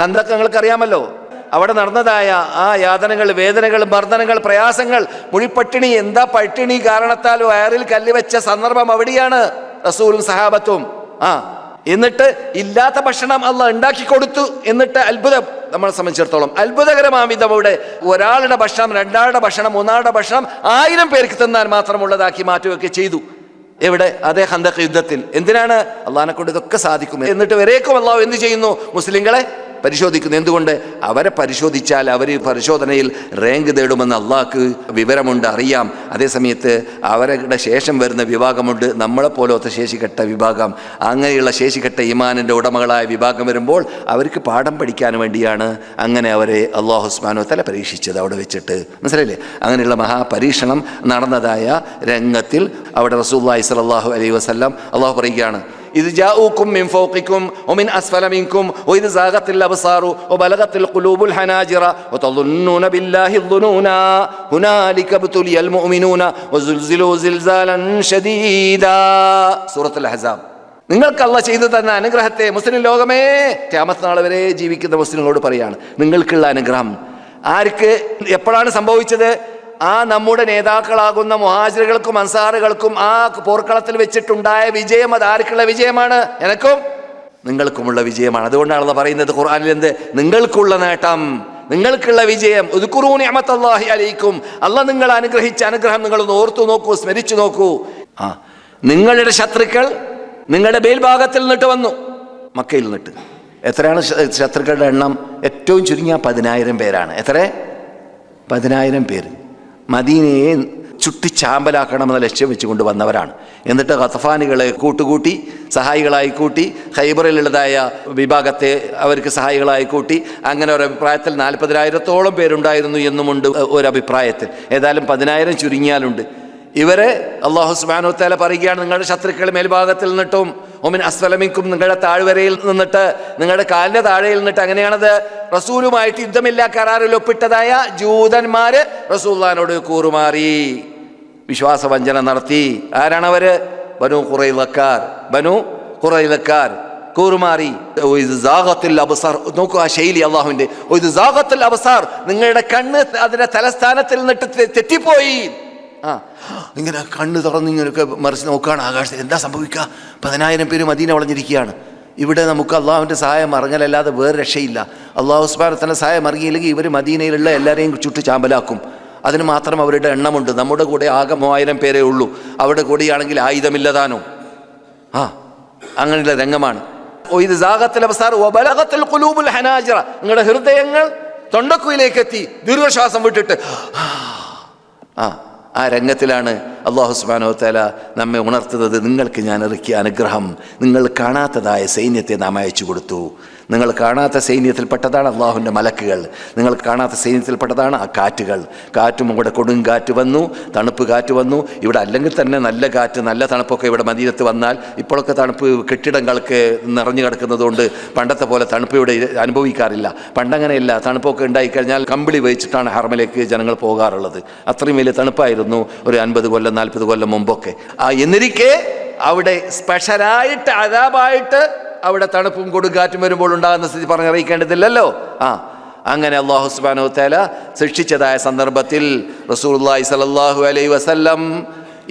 ഖന്തക്ക് നിങ്ങൾക്ക് അറിയാമല്ലോ അവിടെ നടന്നതായ ആ യാതനകൾ വേദനകൾ മർദ്ദനങ്ങൾ പ്രയാസങ്ങൾ മുഴിപ്പട്ടിണി എന്താ പട്ടിണി കാരണത്താൽ വയറിൽ കല്ല് വെച്ച സന്ദർഭം അവിടെയാണ് റസൂലും സഹാബത്തും. ആ എന്നിട്ട് ഇല്ലാത്ത ഭക്ഷണം അല്ല ഉണ്ടാക്കി കൊടുത്തു എന്നിട്ട് അത്ഭുതം നമ്മളെ സംബന്ധിച്ചിടത്തോളം. അത്ഭുതകരമാം വിധം അവിടെ ഒരാളുടെ ഭക്ഷണം രണ്ടാളുടെ ഭക്ഷണം മൂന്നാളുടെ ഭക്ഷണം ആയിരം പേർക്ക് തിന്നാൻ മാത്രമുള്ളതാക്കി മാറ്റുകയൊക്കെ ചെയ്തു. എവിടെ? അതേ ഹന്തക്ക് യുദ്ധത്തിൽ. എന്തിനാണ്? അള്ളഹാനെ കൊണ്ട് ഇതൊക്കെ സാധിക്കും. എന്നിട്ട് വരേക്കും അള്ളാഹു എന്ത് ചെയ്യുന്നു? മുസ്ലിങ്ങളെ പരിശോധിക്കുന്നു എന്തുകൊണ്ട്? അവരെ പരിശോധിച്ചാൽ അവർ പരിശോധനയിൽ റാങ്ക് തേടുമെന്ന് അള്ളാഹ്ക്ക് വിവരമുണ്ട് അറിയാം. അതേസമയത്ത് അവരുടെ ശേഷം വരുന്ന വിഭാഗമുണ്ട്. നമ്മളെപ്പോലത്തെ ശേഷികെട്ട വിഭാഗം. അങ്ങനെയുള്ള ശേഷികെട്ട ഇമാനിന്റെ ഉടമകളായ വിഭാഗം വരുമ്പോൾ അവർക്ക് പാഠം പഠിക്കാൻ വേണ്ടിയാണ് അങ്ങനെ അവരെ അള്ളാഹു ഉസ്മാനോ തല പരീക്ഷിച്ചത് അവിടെ വെച്ചിട്ട്. മനസ്സിലായില്ലേ? അങ്ങനെയുള്ള മഹാപരീക്ഷണം നടന്നതായ രംഗത്തിൽ അവിടെ റസൂല്ലായി സലാഹു അലൈ വസ്ലാം അള്ളാഹു പറയുകയാണ് إذ جاءوكم من فوقكم ومن أسفل منكم وإذ زاغت الأبصار وبلغت القلوب الحناجر وتظنون بالله الظنونا هنالك ابتلي المؤمنون وزلزلوا زلزالا شديدا سورة الأحزاب നിങ്ങൾക്ക് അല്ല ചെയ്തു തന്ന അനുഗ്രഹത്തെ മുസ്ലിം ലോകമേ ക്യാമത്ത് നാൾ വരെ ജീവിക്കുന്ന മുസ്ലിങ്ങളോട് പറയാണ് നിങ്ങൾക്കുള്ള അനുഗ്രഹം ആർക്ക് എപ്പോഴാണ് സംഭവിച്ചത് ആ നമ്മുടെ നേതാക്കളാകുന്ന മുഹാജിറുകൾക്കും അൻസാറുകൾക്കും ആ പോർക്കളത്തിൽ വെച്ചിട്ടുണ്ടായ വിജയം അത് ആർക്കുള്ള വിജയമാണ്? എനക്കും. നിങ്ങൾക്കുമുള്ള വിജയമാണ്. അതുകൊണ്ടാണ് പറയുന്നത് ഖുർആാനിൽ എന്ത്? നിങ്ങൾക്കുള്ള നേട്ടം. നിങ്ങൾക്കുള്ള വിജയം. ഉദ്കുറൂനി അമത്തല്ലാഹി അലൈക്കും. അല്ല നിങ്ങൾ അനുഗ്രഹിച്ച അനുഗ്രഹം നിങ്ങൾ ഓർത്തു നോക്കൂ സ്മരിച്ചു നോക്കൂ. ആ നിങ്ങളുടെ ശത്രുക്കൾ നിങ്ങളുടെ മേൽഭാഗത്തിൽ നിന്നിട്ട് വന്നു. മക്കയിൽ നിന്നിട്ട്. എത്രയാണ് ശത്രുക്കളുടെ എണ്ണം? ഏറ്റവും ചുരുങ്ങിയ പതിനായിരം പേരാണ്. എത്ര? പതിനായിരം പേര്. മദീനയെ ചുട്ടിച്ചാമ്പലാക്കണമെന്ന ലക്ഷ്യം വെച്ചുകൊണ്ട് വന്നവരാണ്. എന്നിട്ട് ഖത്തഫാനുകളെ കൂട്ടുകൂട്ടി സഹായികളായി കൂട്ടി ഖൈബറിലുള്ളതായ വിഭാഗത്തെ അവർക്ക് സഹായികളായി കൂട്ടി അങ്ങനെ ഒരു അഭിപ്രായത്തിൽ നാൽപ്പതിനായിരത്തോളം പേരുണ്ടായിരുന്നു എന്നുമുണ്ട് ഒരു അഭിപ്രായത്തിൽ ഏതായാലും പതിനായിരം ചുരുങ്ങിയാലുണ്ട്. ഇവരെ അള്ളാഹു സുബാനു തല പറയുകയാണ് നിങ്ങളുടെ ശത്രുക്കൾ മേൽഭാഗത്തിൽ നിന്നിട്ടും ഒമിൻ അസ്വലമിക്കും നിങ്ങളുടെ താഴ്വരയിൽ നിന്നിട്ട് നിങ്ങളുടെ കാലിന്റെ താഴെയിൽ നിന്നിട്ട് അങ്ങനെയാണത്. റസൂലുമായിട്ട് യുദ്ധമില്ല കരാറിൽ ഒപ്പിട്ടതായ ജൂതന്മാര് റസൂല്ലാനോട് കൂറുമാറി. വിശ്വാസവഞ്ചന നടത്തി. ആരാണവര് ബനു കുറയിലക്കാർ ബനു കുറയിലക്കാർ കൂറുമാറി. നോക്കൂ ആ ശൈലി അബസാർ നിങ്ങളുടെ കണ്ണ് അതിന്റെ തലസ്ഥാനത്തിൽ നിന്നിട്ട് തെറ്റിപ്പോയി. ആ. ഇങ്ങനെ കണ്ണ് തുറന്ന് ഇങ്ങനെയൊക്കെ മറിച്ച് നോക്കുകയാണ് ആകാശത്തിൽ എന്താ സംഭവിക്കുക? പതിനായിരം പേര് മദീന വളഞ്ഞിരിക്കുകയാണ്. ഇവിടെ നമുക്ക് അള്ളാഹുവിന്റെ സഹായം അറിഞ്ഞലല്ലാതെ വേറെ രക്ഷയില്ല. അള്ളാഹു ഉസ്മാനത്തിന്റെ സഹായം അറിയില്ലെങ്കിൽ ഇവർ മദീനയിലുള്ള എല്ലാവരെയും ചുട്ട് ചാമ്പലാക്കും. അതിന് മാത്രം അവരുടെ എണ്ണമുണ്ട്. നമ്മുടെ കൂടെ ആകെ മൂവായിരം പേരേ ഉള്ളൂ. അവിടെ കൂടിയാണെങ്കിൽ ആയുധമില്ലതാനോ. ആ അങ്ങനെയുള്ള രംഗമാണ്. നിങ്ങളുടെ ഹൃദയങ്ങൾ തൊണ്ടക്കുയിലേക്ക് എത്തി ദീർഘശ്വാസം വിട്ടിട്ട്. ആ. ആ രംഗത്തിലാണ് അള്ളാഹു സുബാനോ തല നമ്മെ ഉണർത്തുന്നത് നിങ്ങൾക്ക് ഞാൻ ഇറക്കിയ അനുഗ്രഹം. നിങ്ങൾ കാണാത്തതായ സൈന്യത്തെ നാം അയച്ചു കൊടുത്തു. നിങ്ങൾ കാണാത്ത സൈന്യത്തിൽപ്പെട്ടതാണ് അള്ളാഹുവിന്റെ മലക്കുകൾ. നിങ്ങൾ കാണാത്ത സൈന്യത്തിൽപ്പെട്ടതാണ് ആ കാറ്റുകൾ. കാറ്റും ഇവിടെ കൊടും കാറ്റ് വന്നു തണുപ്പ് കാറ്റ് വന്നു. ഇവിടെ അല്ലെങ്കിൽ തന്നെ നല്ല കാറ്റ് നല്ല തണുപ്പൊക്കെ ഇവിടെ മദീനത്ത് വന്നാൽ ഇപ്പോഴൊക്കെ തണുപ്പ് കെട്ടിടങ്ങൾക്ക് നിറഞ്ഞു കിടക്കുന്നതുകൊണ്ട് പണ്ടത്തെ പോലെ തണുപ്പ് ഇവിടെ അനുഭവിക്കാറില്ല. പണ്ടങ്ങനെയല്ല തണുപ്പൊക്കെ ഉണ്ടായിക്കഴിഞ്ഞാൽ കമ്പിളി വഹിച്ചിട്ടാണ് ഹർമലേക്ക് ജനങ്ങൾ പോകാറുള്ളത്. അത്രയും വലിയ തണുപ്പായിരുന്നു ഒരു അൻപത് കൊല്ലം നാൽപ്പത് കൊല്ലം മുമ്പൊക്കെ. ആ എന്നിരിക്കെ അവിടെ സ്പെഷ്യലായിട്ട് അതാപായിട്ട് അവിടെ തണുപ്പും കൊടുങ്കാറ്റും വരുമ്പോൾ ഉണ്ടാകുന്ന സ്ഥിതി പറഞ്ഞറിയിക്കേണ്ടതില്ലല്ലോ. ആ അങ്ങനെ അള്ളാഹു സുബാനോ തേല ശിക്ഷിച്ചതായ സന്ദർഭത്തിൽ റസൂലുള്ളാഹി സ്വല്ലല്ലാഹു അലൈ വസല്ലം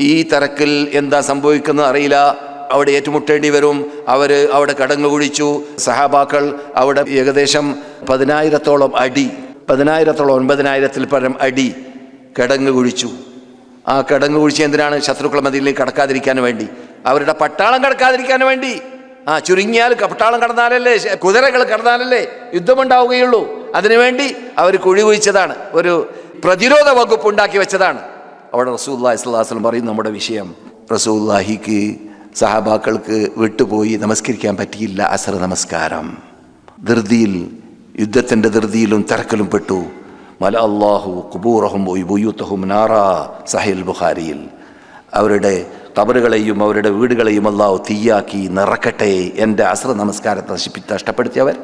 ഈ തിരക്കിൽ എന്താ സംഭവിക്കുന്നത് അറിയില്ല. അവിടെ ഏറ്റുമുട്ടേണ്ടി വരും. അവർ അവിടെ കടങ്ങു കുഴിച്ചു. സഹാബാക്കൾ അവിടെ ഏകദേശം പതിനായിരത്തോളം അടി പതിനായിരത്തോളം ഒൻപതിനായിരത്തിൽ പരം അടി കിടങ്ങ് കുഴിച്ചു. ആ കിടങ്ങ് കുഴിച്ച് എന്തിനാണ് ശത്രുക്കളെ മതിയിലേക്ക് കടക്കാതിരിക്കാൻ വേണ്ടി? അവരുടെ പട്ടാളം കടക്കാതിരിക്കാൻ വേണ്ടി. ആ ചുരുങ്ങിയാൽ പട്ടാളം കടന്നാലല്ലേ കുതിരകൾ കടന്നാലല്ലേ യുദ്ധമുണ്ടാവുകയുള്ളൂ. അതിനുവേണ്ടി അവർ കുഴി കുഴിച്ചതാണ്. ഒരു പ്രതിരോധ വകുപ്പ് ഉണ്ടാക്കി വെച്ചതാണ്. അവിടെ റസൂല്ലാഹി സ്വല്ലാസ്ലം പറയും നമ്മുടെ വിഷയം റസൂല്ലാഹിക്ക് സഹാബാക്കൾക്ക് വിട്ടുപോയി നമസ്കരിക്കാൻ പറ്റിയില്ല. അസർ നമസ്കാരം. ധൃതിയിൽ യുദ്ധത്തിന്റെ ധൃതിയിലും തിരക്കലും പെട്ടു. മല അള്ളാഹു കുബൂറഹും ബുയൂത്തഹും നാറ സഹിൽ ബുഖാരിയിൽ. അവരുടെ കബറുകളെയും അവരുടെ വീടുകളെയും അള്ളാഹു തീയാക്കി നിറക്കട്ടെ എന്റെ അസ്ര നമസ്കാരത്തെ നശിപ്പിച്ച് നഷ്ടപ്പെടുത്തിയവർ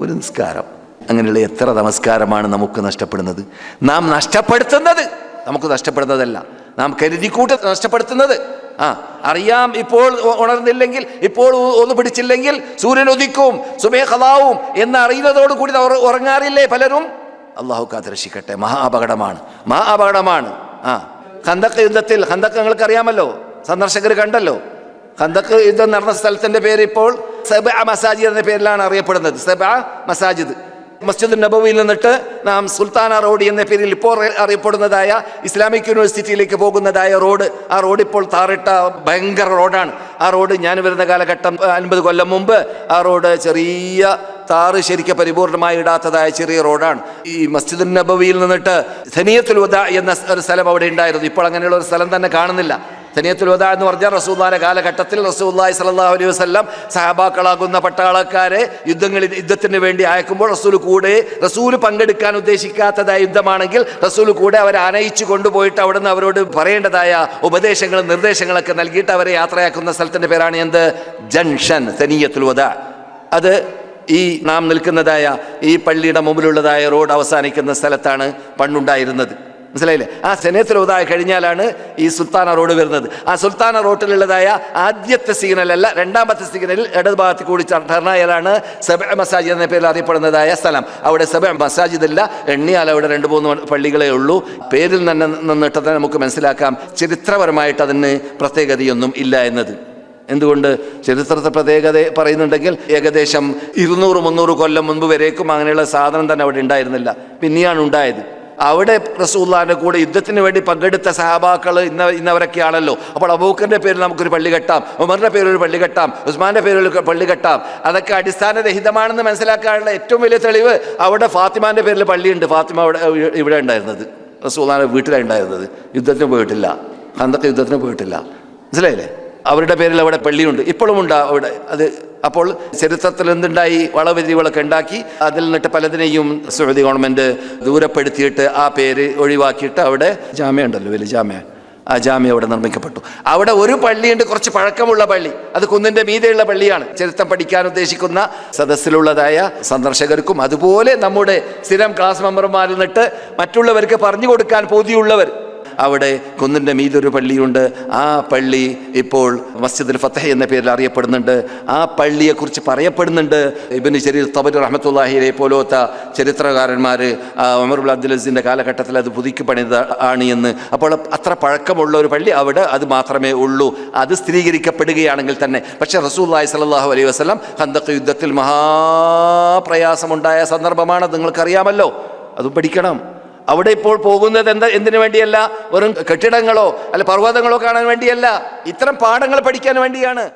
ഒരു നിസ്കാരം. അങ്ങനെയുള്ള എത്ര നമസ്കാരമാണ് നമുക്ക് നഷ്ടപ്പെടുന്നത്? നാം നഷ്ടപ്പെടുത്തുന്നത് നമുക്ക് നഷ്ടപ്പെടുന്നതല്ല. നാം കരുതിക്കൂട്ട് നഷ്ടപ്പെടുത്തുന്നത്. ആ അറിയാം ഇപ്പോൾ ഉണർന്നില്ലെങ്കിൽ ഇപ്പോൾ ഒന്ന് പിടിച്ചില്ലെങ്കിൽ സൂര്യൻ ഉദിക്കും സുബേഹലാവും എന്ന് അറിയുന്നതോട് കൂടി ഉറങ്ങാറില്ലേ പലരും? അള്ളാഹു കാത്തിരക്ഷിക്കട്ടെ. മഹാ അപകടമാണ് മഹാ അപകടമാണ് ആ ഖന്തക്ക് യുദ്ധത്തിൽ ഖന്തക്ക് നിങ്ങൾക്ക് അറിയാമല്ലോ സന്ദർശകർ കണ്ടല്ലോ? ഖന്തക്ക് യുദ്ധം നടന്ന സ്ഥലത്തിന്റെ പേര് ഇപ്പോൾ സബ മസാജിദ് എന്ന പേരിലാണ് അറിയപ്പെടുന്നത്. സബ മസാജിദ്. മസ്ജിദ് നബവിയിൽ നിന്നിട്ട് നാം സുൽത്താന റോഡ് എന്ന പേരിൽ ഇപ്പോൾ അറിയപ്പെടുന്നതായ ഇസ്ലാമിക് യൂണിവേഴ്സിറ്റിയിലേക്ക് പോകുന്നതായ റോഡ് ആ റോഡ് ഇപ്പോൾ താറിട്ട ഭയങ്കര റോഡാണ്. ആ റോഡ് ഞാൻ വരുന്ന കാലഘട്ടം അൻപത് കൊല്ലം മുമ്പ് ആ റോഡ് ചെറിയ താറ് ശരിക്കും പരിപൂർണമായി ഇടാത്തതായ ചെറിയ റോഡാണ്. ഈ മസ്ജിദ് നബവിയിൽ നിന്നിട്ട് സനിയത്തുൽ വദ എന്ന ഒരു സ്ഥലം അവിടെ ഉണ്ടായിരുന്നു. ഇപ്പോൾ അങ്ങനെയുള്ള ഒരു സ്ഥലം തന്നെ കാണുന്നില്ല. സനിയത്തുൽ വദ എന്ന് പറഞ്ഞാൽ റസൂദാന്റെ കാലഘട്ടത്തിൽ റസൂല്ലായി സല്ലല്ലാഹു അലൈഹി വസ്ലം സഹബാക്കളാകുന്ന പട്ടാളക്കാരെ യുദ്ധങ്ങളിൽ യുദ്ധത്തിന് വേണ്ടി അയക്കുമ്പോൾ റസൂൽ കൂടെ റസൂൽ പങ്കെടുക്കാൻ ഉദ്ദേശിക്കാത്തതായ യുദ്ധമാണെങ്കിൽ റസൂൽ കൂടെ അവരെ അനയിച്ചു കൊണ്ടുപോയിട്ട് അവിടെ നിന്ന് അവരോട് പറയേണ്ടതായ ഉപദേശങ്ങളും നിർദ്ദേശങ്ങളൊക്കെ നൽകിയിട്ട് അവരെ യാത്രയാക്കുന്ന സ്ഥലത്തിന്റെ പേരാണ് എന്ത്? ജംഗ്ഷൻ സനിയത്തുൽ വദ. അത് ഈ നാം നിൽക്കുന്നതായ ഈ പള്ളിയുടെ മുമ്പിലുള്ളതായ റോഡ് അവസാനിക്കുന്ന സ്ഥലത്താണ് പണ്ടുണ്ടായിരുന്നത് മനസ്സിലായില്ലേ? ആ സെനേത്തിലുതായ കഴിഞ്ഞാലാണ് ഈ സുൽത്താന റോഡ് വരുന്നത്. ആ സുൽത്താന റോട്ടിലുള്ളതായ ആദ്യത്തെ സിഗ്നലല്ല രണ്ടാമത്തെ സിഗ്നലിൽ ഇടതുഭാഗത്ത് കൂടി ടർണായാലാണ് സബ മസാജിദ് എന്ന പേരിൽ അറിയപ്പെടുന്നതായ സ്ഥലം. അവിടെ സബ മസാജിദ് ഇല്ല എണ്ണിയാൽ അവിടെ രണ്ട് മൂന്ന് പള്ളികളേ ഉള്ളൂ. പേരിൽ തന്നെ നിന്നിട്ട് നമുക്ക് മനസ്സിലാക്കാം. ചരിത്രപരമായിട്ട് അതിന് പ്രത്യേകതയൊന്നും ഇല്ല എന്നത്. എന്തുകൊണ്ട് ചരിത്രത്തെ പ്രത്യേകത പറയുന്നുണ്ടെങ്കിൽ ഏകദേശം ഇരുന്നൂറ് മുന്നൂറ് കൊല്ലം മുൻപ് വരേക്കും അങ്ങനെയുള്ള സാധനം തന്നെ അവിടെ ഉണ്ടായിരുന്നില്ല. പിന്നെയാണ് ഉണ്ടായത്. അവിടെ റസൂല്ലാന്റെ കൂടെ യുദ്ധത്തിന് വേണ്ടി പങ്കെടുത്ത സഹാബാക്കൾ ഇന്ന ഇന്നവരൊക്കെയാണല്ലോ. അപ്പോൾ അബൂക്കറിന്റെ പേരിൽ നമുക്കൊരു പള്ളി കെട്ടാം ഉമറിന്റെ പേരിൽ ഒരു പള്ളി കെട്ടാം ഉസ്മാന്റെ പേരിൽ ഒരു പള്ളി കെട്ടാം. അതൊക്കെ അടിസ്ഥാനരഹിതമാണെന്ന് മനസ്സിലാക്കാനുള്ള ഏറ്റവും വലിയ തെളിവ് അവിടെ ഫാത്തിമാന്റെ പേരിൽ പള്ളിയുണ്ട്. ഫാത്തിമ അവിടെ ഇവിടെ ഉണ്ടായിരുന്നത്. റസൂല്ലാന്റെ വീട്ടിലാണ് ഉണ്ടായിരുന്നത്. യുദ്ധത്തിന് പോയിട്ടില്ല. അന്നൊക്കെ യുദ്ധത്തിന് പോയിട്ടില്ല. മനസ്സിലായില്ലേ? അവരുടെ പേരിൽ അവിടെ പള്ളിയുണ്ട്. ഇപ്പോഴും ഉണ്ട് അവിടെ. അത് അപ്പോൾ ചരിത്രത്തിൽ എന്തുണ്ടായി? വളവരികളൊക്കെ ഉണ്ടാക്കി. അതിൽ നിന്നിട്ട് പലതിനെയും സൗദി ഗവൺമെന്റ് ദൂരപ്പെടുത്തിയിട്ട് ആ പേര് ഒഴിവാക്കിയിട്ട് അവിടെ ജാമ്യ ഉണ്ടല്ലോ വലിയ ജാമ്യ. ആ ജാമ്യ അവിടെ നിർമ്മിക്കപ്പെട്ടു. അവിടെ ഒരു പള്ളിയുണ്ട് കുറച്ച് പഴക്കമുള്ള പള്ളി. അത് കുന്നിന്റെ മീതെയുള്ള പള്ളിയാണ്. ചരിത്രം പഠിക്കാൻ ഉദ്ദേശിക്കുന്ന സദസ്സിലുള്ളതായ സന്ദർശകർക്കും അതുപോലെ നമ്മുടെ സ്ഥിരം ക്ലാസ് മെമ്പർമാരിൽ നിന്നിട്ട് മറ്റുള്ളവർക്ക് പറഞ്ഞു കൊടുക്കാൻ പോതിയുള്ളവർ അവിടെ കുന്നിന്റെ മീതൊരു പള്ളിയുണ്ട്. ആ പള്ളി ഇപ്പോൾ മസ്ജിദുൽ ഫത്തഹ എന്ന പേരിൽ അറിയപ്പെടുന്നുണ്ട്. ആ പള്ളിയെക്കുറിച്ച് പറയപ്പെടുന്നുണ്ട്. ഇബിന് ശരീർ തബരി റഹമത്തുല്ലാഹിയെ പോലത്തെ ചരിത്രകാരന്മാർ ഉമറുൽ അബ്ദുൽ അസീന്റെ കാലഘട്ടത്തിൽ അത് പുതുക്കി പണിത ആണ് എന്ന്. അപ്പോൾ അത്ര പഴക്കമുള്ള ഒരു പള്ളി അവിടെ അത് മാത്രമേ ഉള്ളൂ. അത് സ്ഥിരീകരിക്കപ്പെടുകയാണെങ്കിൽ തന്നെ. പക്ഷേ റസൂല്ലായി സലാഹു അലൈഹി വസ്ലം ഹന്തക്ക് യുദ്ധത്തിൽ മഹാപ്രയാസമുണ്ടായ സന്ദർഭമാണ്. നിങ്ങൾക്കറിയാമല്ലോ. അതും പഠിക്കണം. അവിടെ ഇപ്പോൾ പോകുന്നത് എന്താ എന്തിനു വേണ്ടിയല്ല? വെറും കെട്ടിടങ്ങളോ അല്ലെ പർവതങ്ങളോ കാണാൻ വേണ്ടിയല്ല. ഇത്തരം പാഠങ്ങൾ പഠിക്കാൻ വേണ്ടിയാണ്.